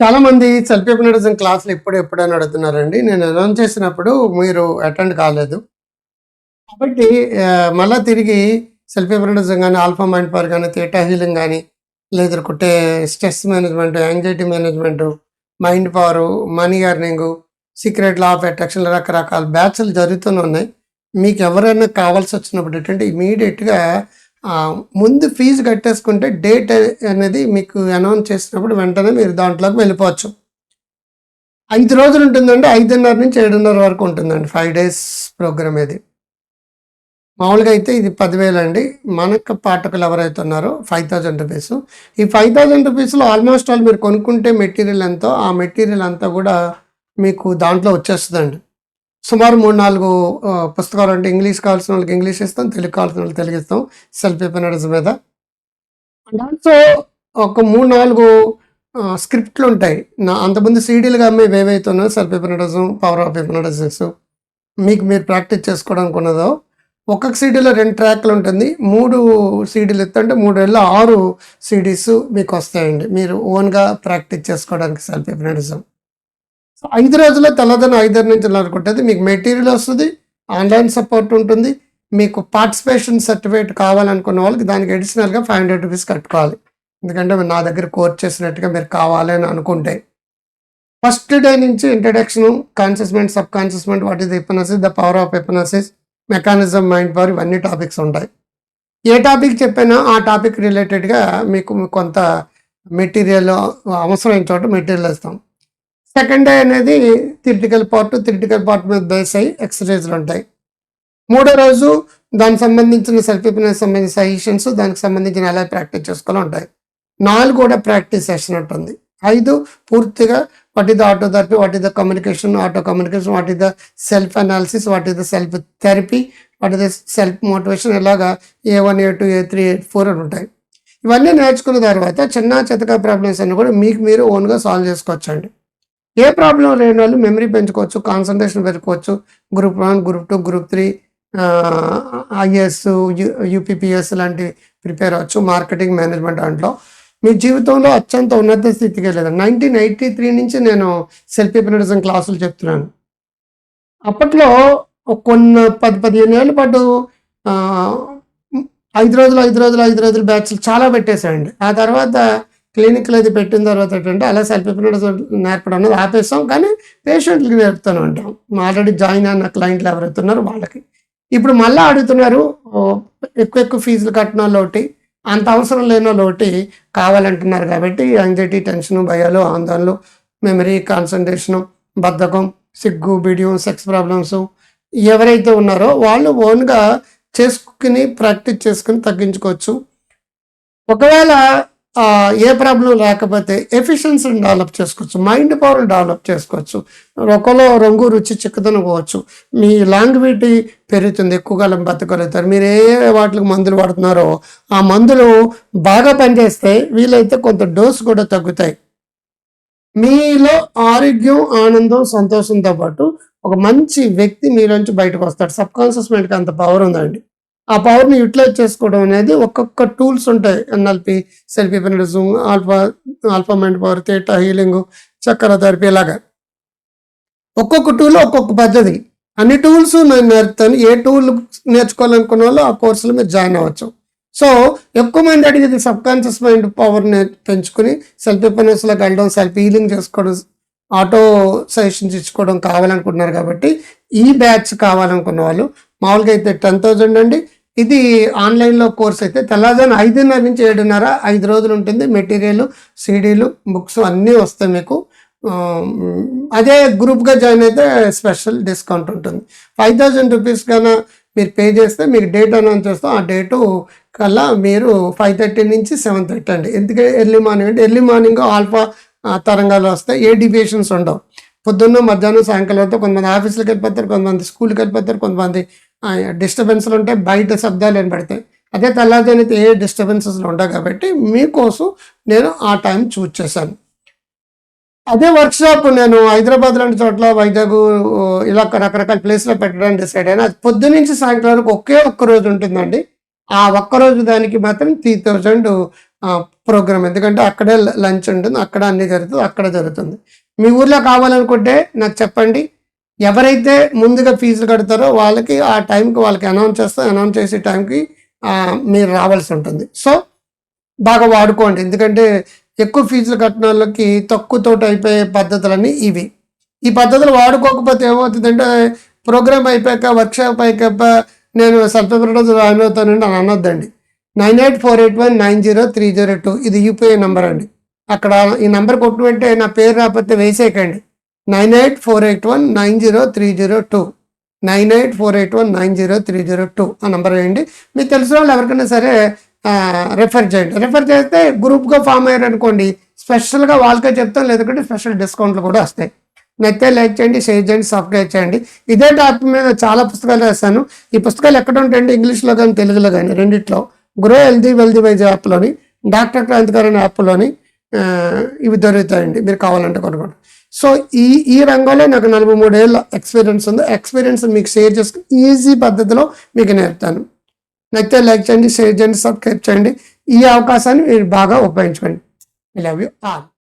చాలా మంది self hypnotism క్లాసులు ఎప్పుడు ఎప్పుడైనా అడుగుతున్నారండి. నేను అనౌన్స్ చేసినప్పుడు మీరు అటెండ్ కాలేదు. కాబట్టి మళ్ళీ మళ్ళా తిరిగి సెల్ఫ్ హిప్నటిజం కానీ ఆల్ఫా మైండ్ పవర్ కానీ థియేటా హీలింగ్ కానీ కుట్టే stress management anxiety management mind power money earning secret law of attraction రకరకాల బ్యాచ్లు జరుగుతూనే ఉన్నాయి. మీకు ఎవరైనా కావాల్సి వచ్చినప్పుడు ఏంటంటే ఇమీడియట్గా ముందు ఫీజు కట్టేసుకుంటే డేట్ అనేది మీకు అనౌన్స్ చేసినప్పుడు వెంటనే మీరు దాంట్లోకి వెళ్ళిపోవచ్చు. ఐదు రోజులు ఉంటుందండి ఐదున్నర నుంచి ఏడున్నర వరకు ఉంటుందండి ఫైవ్ డేస్ ప్రోగ్రామ్ ఇది. మామూలుగా అయితే ఇది పదివేలు అండి. మనకు పాఠకులు ఎవరైతే ఉన్నారో ఫైవ్ థౌజండ్ రూపీస్ ఈ ఫైవ్ థౌజండ్ రూపీస్లో ఆల్మోస్ట్ ఆల్ మీరు కొనుక్కుంటే మెటీరియల్ ఎంతో ఆ మెటీరియల్ అంతా కూడా మీకు దాంట్లో వచ్చేస్తుందండి. సుమారు మూడు నాలుగు పుస్తకాలు అంటే ఇంగ్లీష్ కావాల్సిన వాళ్ళకి ఇంగ్లీష్ ఇస్తాం తెలుగు కావాల్సిన వాళ్ళకి తెలుగు ఇస్తాం సెల్ఫ్ ఎపినడిజం మీద. అండ్ ఆల్సో ఒక మూడు నాలుగు స్క్రిప్ట్లు ఉంటాయి. నా అంతకుముందు సీడీలుగా అమ్మేవి ఏవైతే ఉన్నాయో self hypnotism power of hypnotisms మీకు మీరు ప్రాక్టీస్ చేసుకోవడానికి ఉన్నదో ఒక్కొక్క సీడీలో రెండు ట్రాక్లు ఉంటుంది. మూడు సీడీలు ఎత్తుంటే మూడు వేల ఆరు సీడీస్ మీకు వస్తాయండి. మీరు ఓన్గా ప్రాక్టీస్ చేసుకోవడానికి సెల్ఫ్ ఎపినడిజం సో ఐదు రోజుల్లో తెల్లదనం ఐదు నుంచి అనుకుంటుంది. మీకు మెటీరియల్ వస్తుంది ఆన్లైన్ సపోర్ట్ ఉంటుంది. మీకు పార్టిసిపేషన్ సర్టిఫికేట్ కావాలనుకున్న వాళ్ళకి దానికి అడిషనల్గా ఫైవ్ హండ్రెడ్ రూపీస్ కట్టుకోవాలి. ఎందుకంటే నా దగ్గర కోర్స్ చేసినట్టుగా మీరు కావాలి అని అనుకుంటే. ఫస్ట్ డే నుంచి introduction conscious sub conscious what is hypnosis the power of hypnosis mechanism mind power ఇవన్నీ టాపిక్స్ ఉంటాయి. ఏ టాపిక్ చెప్పినా ఆ టాపిక్ రిలేటెడ్గా మీకు కొంత మెటీరియల్ అవసరమైన చోట మెటీరియల్ ఇస్తాం సెకండ్ ఐ అనేది థిరిటికల్ పార్ట్ థిరిటికల్ పార్ట్ మీద బేస్ అయ్యి ఎక్సర్సైజ్లు ఉంటాయి. మూడో రోజు దానికి సంబంధించిన సెల్ఫ్ సంబంధించిన సజెషన్స్ దానికి సంబంధించిన ఎలా ప్రాక్టీస్ చేసుకోవాలో ఉంటాయి. నాలుగు కూడా ప్రాక్టీస్ సెషన్ ఉంటుంది ఐదు పూర్తిగా what is the auto therapy what is the communication auto communication what is the self analysis what is the self therapy what is the self motivation ఇలాగా A one A two A three A four అని ఉంటాయి. ఇవన్నీ నేర్చుకున్న తర్వాత చిన్న చితక problems అన్ని కూడా మీకు మీరు ఓన్గా సాల్వ్ చేసుకోవచ్చండి. ఏ ప్రాబ్లం లేని వాళ్ళు మెమరీ పెంచుకోవచ్చు కాన్సన్ట్రేషన్ పెంచుకోవచ్చు. Group one group two group three IS UPPS లాంటివి ప్రిపేర్ అవ్వచ్చు. మార్కెటింగ్ మేనేజ్మెంట్ దాంట్లో. మీ జీవితంలో అత్యంత ఉన్నత స్థితికి వెళ్ళేది నైన్టీన్ ఎయిటీ త్రీ నుంచి నేను సెల్ఫ్ హిప్నటిజం క్లాసులు చెప్తున్నాను. అప్పట్లో కొన్ని పది పదిహేను ఏళ్ళ పాటు ఐదు రోజులు ఐదు రోజులు ఐదు రోజులు బ్యాచ్లు చాలా పెట్టేశాయండి. ఆ తర్వాత క్లినిక్లో అది పెట్టిన తర్వాత ఏంటంటే అలా సెల్ఫ్ నేర్పడం అనేది ఆపేస్తాం. కానీ పేషెంట్లకి నేర్పుతాను ఉంటాం ఆల్రెడీ జాయిన్ అయిన క్లయింట్లు ఎవరైతే ఉన్నారో వాళ్ళకి. ఇప్పుడు మళ్ళీ అడుగుతున్నారు ఎక్కువ ఎక్కువ ఫీజులు కట్టిన వాళ్ళు ఒకటి అంత అవసరం లేని లోటి కావాలంటున్నారు కాబట్టి యాంగ్జైటీ టెన్షన్ భయాలు ఆందోళనలు మెమరీ కాన్సన్ట్రేషను బద్ధకం సిగ్గు బిడియం సెక్స్ ప్రాబ్లమ్స్ ఎవరైతే ఉన్నారో వాళ్ళు ఓన్గా చేసుకుని ప్రాక్టీస్ చేసుకుని తగ్గించుకోవచ్చు. ఒకవేళ ఏ ప్రాబ్లం లేకపోతే ఎఫిషియన్సీని డెవలప్ చేసుకోవచ్చు మైండ్ పవర్ డెవలప్ చేసుకోవచ్చు. ఒకలో రంగు రుచి చిక్కదనుకోవచ్చు మీ లాంగ్విటీ పెరుగుతుంది ఎక్కువ కాలం బతకగలుగుతారు. మీరు ఏ వాటికి మందులు వాడుతున్నారో ఆ మందులు బాగా పనిచేస్తే వీలైతే కొంత డోస్ కూడా తగ్గుతాయి. మీలో ఆరోగ్యం ఆనందం సంతోషంతో పాటు ఒక మంచి వ్యక్తి మీలోంచి బయటకు వస్తాడు. సబ్ కాన్షియస్ మైండ్కి అంత పవర్ ఉందండి. ఆ పవర్ని యూటిలైజ్ చేసుకోవడం అనేది ఒక్కొక్క టూల్స్ ఉంటాయి. NLP selfie hypnotism alpha alpha mind power theta healing chakra therapy ఇలాగా. ఒక్కొక్క టూల్ ఒక్కొక్క పద్ధతి. అన్ని టూల్స్ నేను నేర్పుతాను. ఏ టూల్ నేర్చుకోవాలనుకున్న వాళ్ళు ఆ కోర్సులో మీరు జాయిన్ అవ్వచ్చు. సో ఎక్కువ మంది అడిగేది సబ్ కాన్షియస్ మైండ్ పవర్ని పెంచుకుని సెల్ఫ్ హిప్నోస్లోకి వెళ్ళడం సెల్ఫ్ హీలింగ్ చేసుకోవడం ఆటో సజెషన్స్ ఇచ్చుకోవడం కావాలనుకుంటున్నారు కాబట్టి ఈ బ్యాచ్ కావాలనుకున్న వాళ్ళు మామూలుగా అయితే టెన్ థౌజండ్ అండి. ఇది ఆన్లైన్లో కోర్స్ అయితే తెల్లదాని ఐదున్నర నుంచి ఏడున్నర ఐదు రోజులు ఉంటుంది. మెటీరియల్ సీడీలు బుక్స్ అన్నీ వస్తాయి మీకు. అదే గ్రూప్గా జాయిన్ అయితే స్పెషల్ డిస్కౌంట్ ఉంటుంది. ఫైవ్ థౌజండ్ రూపీస్ కన్నా మీరు పే చేస్తే మీకు డేట్ అనౌన్స్ చేస్తాం. ఆ డేటు కల్లా మీరు ఫైవ్ థర్టీ నుంచి సెవెన్ థర్టీ అండి. ఎందుకంటే ఎర్లీ మార్నింగ్ అంటే ఎర్లీ మార్నింగ్ ఆల్ఫా తరంగాలు వస్తాయి. ఏ డివియేషన్స్ ఉండవు. పొద్దున్న మధ్యాహ్నం సాయంకాలం అయితే కొంతమంది ఆఫీసులకు వెళ్ళిపోతారు కొంతమంది స్కూల్కి వెళ్ళిపోతారు కొంతమంది డిస్టర్బెన్స్లు ఉంటే బయట శబ్దాలు వినబడతాయి అదే తెల్లారితే ఏ డిస్టర్బెన్సెస్లు ఉండవు కాబట్టి మీకోసం నేను ఆ టైం చూజ్ చేశాను. అదే వర్క్షాప్ నేను హైదరాబాద్ లాంటి చోట్ల వైజాగ్ ఇలా రకరకాల ప్లేస్లో పెట్టడానికి డిసైడ్ అయినా అది పొద్దు నుంచి సాయంత్రం వరకు ఒకే ఒక్క రోజు ఉంటుందండి. ఆ ఒక్కరోజు దానికి మాత్రం త్రీ థౌజండ్ ప్రోగ్రామ్ ఎందుకంటే అక్కడే లంచ్ ఉంటుంది అక్కడ అన్నీ జరుగుతుంది అక్కడ జరుగుతుంది. మీ ఊర్లో కావాలనుకుంటే నాకు చెప్పండి. ఎవరైతే ముందుగా ఫీజులు కడతారో వాళ్ళకి ఆ టైంకి వాళ్ళకి అనౌన్స్ చేస్తే అనౌన్స్ చేసే టైంకి మీరు రావాల్సి ఉంటుంది. సో బాగా వాడుకోండి. ఎందుకంటే ఎక్కువ ఫీజులు కట్టిన వాళ్ళకి తక్కువ తోట అయిపోయే పద్ధతులన్నీ ఇవి. ఈ పద్ధతులు వాడుకోకపోతే ఏమవుతుందంటే ప్రోగ్రామ్ అయిపోయాక వర్క్షాప్ అయిపోయాక నేను సల్ఫేపర్ జాయిన్ అవుతానండి అని అనొద్దండి. Nine eight four eight one nine zero three zero two ఇది యూపీఐ నెంబర్ అండి. అక్కడ ఈ నెంబర్ కొట్టుకుంటే నా పేరు రాకపోతే వేసేయకండి. Nine eight four eight one nine zero three zero two. Nine eight four eight one nine zero three zero two. ఆ number వేయండి. మీకు తెలిసిన వాళ్ళు ఎవరికైనా సరే రెఫర్ చేయండి. రెఫర్ చేస్తే గ్రూప్గా ఫామ్ అయ్యారు అనుకోండి స్పెషల్గా వాళ్ళకే చెప్తాం లేదంటే స్పెషల్ డిస్కౌంట్లు కూడా వస్తాయి. నచ్చితే లైక్ చేయండి షేర్ చేయండి సబ్స్క్రైబ్ చేయండి. ఇదే టాపిక్ మీద చాలా పుస్తకాలు రాశాను. ఈ పుస్తకాలు ఎక్కడ ఉంటాయండి? ఇంగ్లీష్లో కానీ తెలుగులో కానీ రెండిట్లో. గ్రో హెల్దీ వెల్దీ వైజ్ యాప్లోని డాక్టర్ క్రాంతికారి యాప్లోని ఇవి దొరుకుతాయండి. మీరు కావాలంటే కొనుక్కోండి. సో ఈ ఈ రంగంలో నాకు నలభై మూడేళ్ళ ఎక్స్పీరియన్స్ ఉంది. ఎక్స్పీరియన్స్ మీకు షేర్ చేసుకుని ఈజీ పద్ధతిలో మీకు నేర్పుతాను. నచ్చితే లైక్ చేయండి షేర్ చేయండి సబ్స్క్రైబ్ చేయండి. ఈ అవకాశాన్ని మీరు బాగా ఉపయోగించుకోండి. I love you all